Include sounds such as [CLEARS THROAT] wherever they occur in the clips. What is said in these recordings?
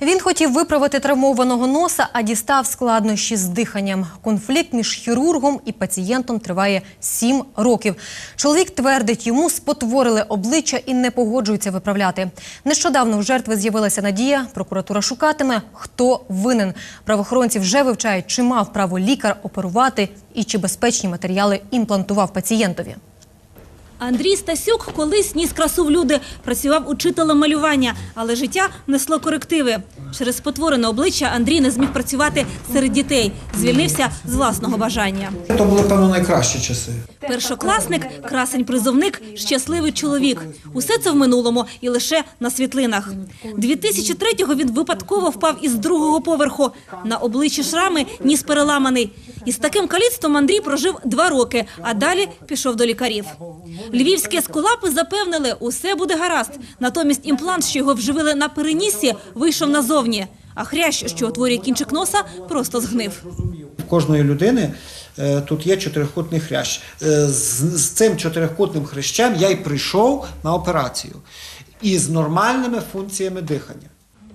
Він хотів виправити травмованого носа, а дістав складнощі з диханням. Конфлікт між хірургом і пацієнтом триває сім років. Чоловік твердить, йому спотворили обличчя і не погоджується виправляти. Нещодавно в жертви з'явилася надія. Прокуратура шукатиме, хто винен. Правоохоронці вже вивчають, чи мав право лікар оперувати і чи безпечні матеріали імплантував пацієнтові. Андрій Стасюк колись ніс красу в люди, працював учителем малювання, але життя несло корективи. Через спотворене обличчя Андрій не зміг працювати серед дітей, звільнився з власного бажання. То були, певно, найкращі часи. Першокласник, красень-призовник, щасливий чоловік. Усе це в минулому і лише на світлинах. 2003-го він випадково впав із другого поверху. На обличчі шрами ніс переламаний. Із таким каліцтвом Андрій прожив два роки, а далі пішов до лікарів. Львівські ескулапи запевнили, усе буде гаразд. Натомість імплант, що його вживили на переніссі, вийшов назовні. А хрящ, що утворює кінчик носа, просто згнив. В кожної людини е, тут є чотирикутний хрящ. Е, з, цим чотирикутним хрящем я й прийшов на операцію. І з нормальними функціями дихання.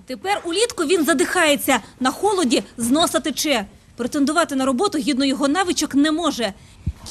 Тепер улітку він задихається, на холоді з носа тече. Претендувати на роботу гідно його навичок не може.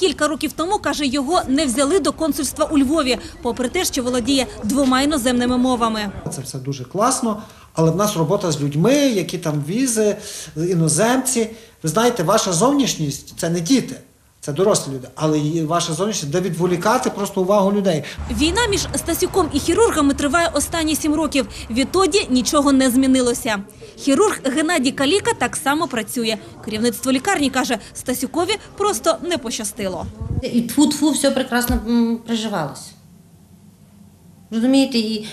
Кілька років тому, каже, його не взяли до консульства у Львові, попри те, що володіє двома іноземними мовами. Це все дуже класно, але в нас робота з людьми, які там візи, іноземці. Ви знаєте, ваша зовнішність це не діти, це дорослі люди, але і ваша зовнішність де відволікати просто увагу людей. Війна між Стасюком і хірургами триває останні сім років. Відтоді нічого не змінилося. Хірург Геннадій Каліка так само працює. Керівництво лікарні каже, Стасюкові просто не пощастило. І тфу-тфу, все прекрасно приживалося. Розумієте, і...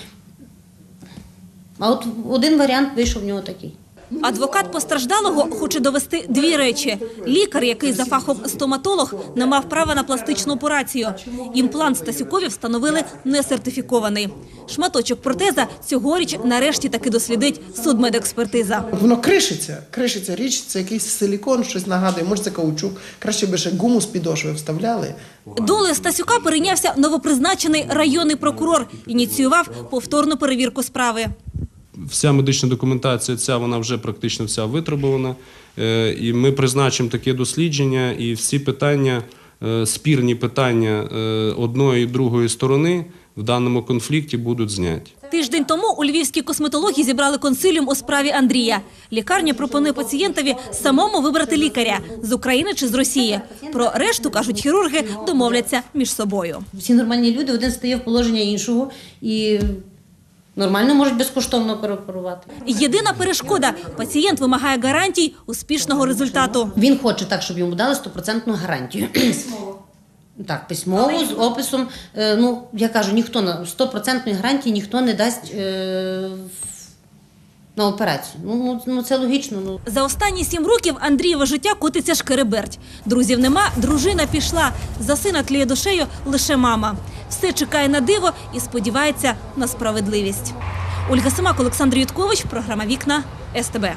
А от один варіант вийшов в нього такий. Адвокат постраждалого хоче довести дві речі. Лікар, який за фахом стоматолог, не мав права на пластичну операцію. Імплант Стасюкові встановили несертифікований. Шматочок протеза цьогоріч нарешті таки дослідить судмедекспертиза. Воно кришиться, кришиться річ, це якийсь силікон, щось нагадує, може це каучук. Краще би ще гуму з підошви вставляли. Долею Стасюка перейнявся новопризначений районний прокурор. Ініціював повторну перевірку справи. Вся медична документація ця вона вже практично вся витребувана. Е, І ми призначимо таке дослідження, і всі питання, е, спірні питання е, одної і другої сторони в даному конфлікті будуть зняті. Тиждень тому у львівській косметології зібрали консиліум у справі Андрія. Лікарня пропонує пацієнтові самому вибрати лікаря з України чи з Росії. Про решту кажуть хірурги, домовляться між собою. Всі нормальні люди, один стає в положення іншого і нормально можуть безкоштовно переоперувати. Єдина перешкода пацієнт вимагає гарантій успішного результату. Він хоче так, щоб йому дали стопроцентну гарантію. [CLEARS THROAT] Так, письмово, з описом. Е, Ну, я кажу, ніхто на стопроцентної гарантії ніхто не дасть е, на операцію. Ну, ну, ну це логічно. Ну. За останні сім років Андрієве життя котиться шкереберть. Друзів нема, дружина пішла. За сина тліє душею лише мама. Все чекає на диво і сподівається на справедливість. Ольга Семак, Олександр Юткович, програма Вікна СТБ.